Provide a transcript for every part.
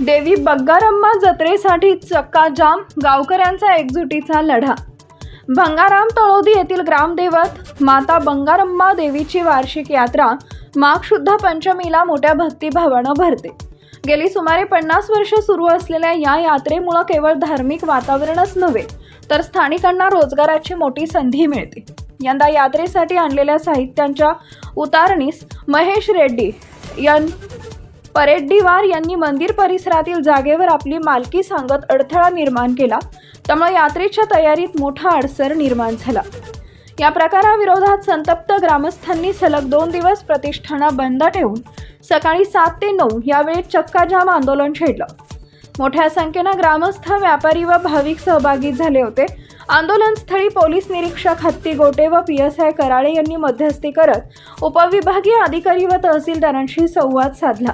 देवी बग्गारम्मा जत्रेसाठी चक्काजाम गावकऱ्यांचा एकजुटीचा लढा. भंगाराम तळोदी येथील ग्रामदैवत माता बंगारम्मा देवीची वार्षिक यात्रा माघ शुद्ध पंचमीला मोठ्या भक्तिभावानं भरते. गेली सुमारे पन्नास वर्ष सुरू असलेल्या या यात्रेमुळं केवळ धार्मिक वातावरणच नव्हे तर स्थानिकांना रोजगाराची मोठी संधी मिळते. यंदा यात्रेसाठी आणलेल्या साहित्यांच्या उतारणीस महेश रेड्डी यां परेड्डीवार यांनी मंदिर परिसरातील जागेवर आपली मालकी सांगत अडथळा निर्माण केला. त्यामुळे यात्रेच्या तयारीत मोठा अडसर निर्माण झाला. या प्रकाराविरोधात संतप्त ग्रामस्थांनी सलग दोन दिवस प्रतिष्ठाना बंद ठेवून सकाळी सात ते नऊ यावेळी चक्काजाम आंदोलन छेडलं. मोठ्या संख्येनं ग्रामस्थ व्यापारी व भाविक सहभागी झाले होते. आंदोलनस्थळी पोलीस निरीक्षक हत्ती गोटे व पी एस आय कराळे यांनी मध्यस्थी करत उपविभागीय अधिकारी व तहसीलदारांशी संवाद साधला.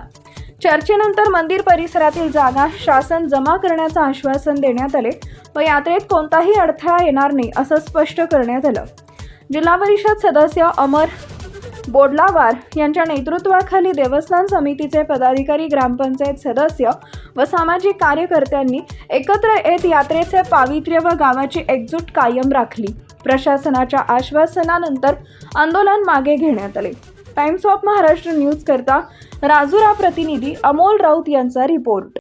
चर्चेनंतर मंदिर परिसरातील जागा शासन जमा करण्याचं आश्वासन देण्यात आले. व यात्रेत कोणताही अडथळा येणार नाही असं स्पष्ट करण्यात आलं. जिल्हा परिषद सदस्य अमर बोडलावार यांच्या नेतृत्वाखाली देवस्थान समितीचे पदाधिकारी ग्रामपंचायत सदस्य व सामाजिक कार्यकर्त्यांनी एकत्र येत यात्रेचे पावित्र्य व गावाची एकजूट कायम राखली. प्रशासनाच्या आश्वासनानंतर आंदोलन मागे घेण्यात आले. टाइम्स ऑफ महाराष्ट्र न्यूज करता राजुरा प्रतिनिधी अमोल राऊत यांचा रिपोर्ट.